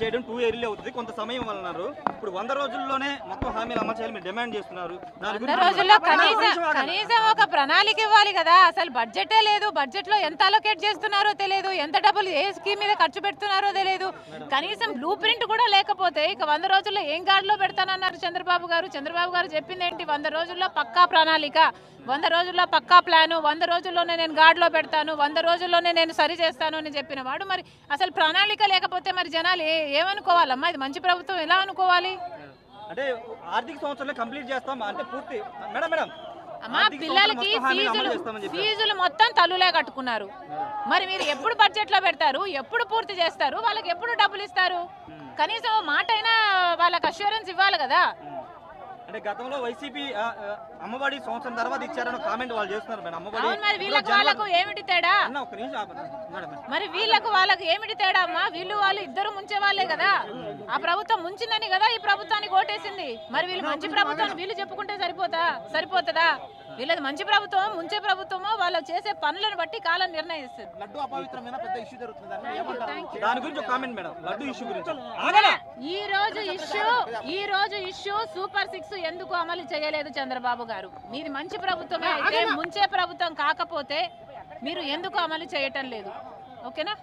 చేయడం too early అవుతుంది. కొంత సమయం అన్నారు. ఇప్పుడు వంద రోజుల్లోనే మొత్తం హామీలు అమలు చేయాలి మీరు డిమాండ్ చేస్తున్నారు. వంద రోజుల్లో. కనీసం ఒక ప్రణాళిక ఇవ్వాలి కదా. అసలు బడ్జెటే లేదు. బడ్జెట్లో ఎంత అలొకేట్ చేస్తున్నారో తెలియదు. ఎంత డబ్బులు ఏ స్కీమ్ మీద ఖర్చు పెడుతున్నారో తెలియదు. కనీసం బ్లూ ప్రింట్ కూడా లేకపోతే ఇక వంద రోజుల్లో ఏం గాడిలో పెడతానన్నారు చంద్రబాబు గారు? చంద్రబాబు గారు చెప్పింది ఏంటి వంద రోజుల్లో పక్కా ప్రణాళిక. వంద రోజుల్లో పక్కా ప్లాను వంద రోజుల్లోనే నేను గాడిలో పెడతాను వంద రోజుల్లోనే నేను సరి చేస్తాను అని చెప్పిన వాడు మరి అసలు ప్రణాళిక లేకపోతే మరి జనాలు ఏమనుకోవాలమ్మా? ఇది మంచి ప్రభుత్వం ఎలా అనుకోవాలి? అంటే ఆర్థిక సంవత్సరంలో కంప్లీట్ చేస్తాం అంటే పూర్తి. Madam madam. సంవత్సరం పిల్లలకి ఫీజులు. ఫీజులు మొత్తం తల్లులే కట్టుకున్నారు. మరి మీరు ఎప్పుడు బడ్జెట్లో పెడతారు? ఎప్పుడు పూర్తి చేస్తారు? వాళ్ళకి ఎప్పుడు డబ్బులు ఇస్తారు? కనీసం మాట అయినా వాళ్ళకి అష్యూరెన్స్ ఇవ్వాలి కదా. అంటే గతంలో వైసీపీ అమ్మఒడి సంవత్సరం తర్వాత ఇచ్చారని కామెంట్ వాళ్ళు చేస్తున్నారు మేడం. అమ్మఒడి అవును మరి వీళ్ళకి ఏమిటి తేడా? అన్న ఒక నిమిషం. మరి వీళ్ళకు వాళ్ళకి ఏమిటి తేడా అమ్మా? వీళ్ళు వాళ్ళు ఇద్దరు ముంచే వాళ్ళే కదా. ఆ ప్రభుత్వం ముంచిందని కదా ఈ ప్రభుత్వానికి ఓటేసింది. మరి వీళ్ళు మంచి ప్రభుత్వం వీళ్ళు చెప్పుకుంటే సరిపోతా? సరిపోతుందా? వీళ్ళది మంచి ప్రభుత్వం ముంచే ప్రభుత్వమో వాళ్ళు చేసే పనులను బట్టి కాలం నిర్ణయిస్తుంది. లడ్డు అపవిత్రమైన పెద్ద ఇష్యూ జరుగుతుంది. దాన్ని ఏమంటారు? దాని గురించి ఒక కామెంట్ మేడం లడ్డు ఇష్యూ గురించి. ఆగరా ఈ రోజు ఇష్యూ ఈ రోజు ఇష్యూ సూపర్ సిక్స్ ఎందుకు అమలు చేయలేదు చంద్రబాబు గారు? మీది మంచి ప్రభుత్వమే అయితే ముంచే ప్రభుత్వం కాకపోతే మీరు ఎందుకు అమలు చేయటం లేదు? ఓకేనా?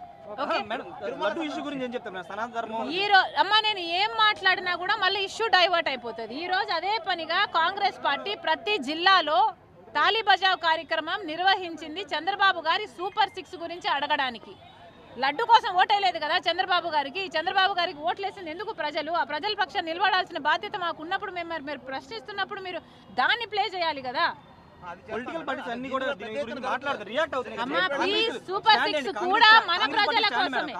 ఈ రోజు అమ్మ నేను ఏం మాట్లాడినా కూడా మళ్ళీ ఇష్యూ డైవర్ట్ అయిపోతుంది. ఈ రోజు అదే పనిగా కాంగ్రెస్ పార్టీ ప్రతి జిల్లాలో తాళీ బజావ్ కార్యక్రమం నిర్వహించింది చంద్రబాబు గారి సూపర్ సిక్స్ గురించి అడగడానికి. లడ్డు కోసం ఓటేయలేదు కదా చంద్రబాబు గారికి. చంద్రబాబు గారికి ఓట్లేసింది ఎందుకు ప్రజలు? ఆ ప్రజల పక్షం నిలబడాల్సిన బాధ్యత మాకు ఉన్నప్పుడు మేము మీరు ప్రశ్నిస్తున్నప్పుడు మీరు దాన్ని ప్లే చేయాలి కదా. పొలిటికల్ పార్టీస్ అన్ని కూడా దీని గురించి మాట్లాడతారు రియాక్ట్ అవుతున్నాయి సూపర్ సిక్స్ కూడా మన ప్రజల. కోసమే.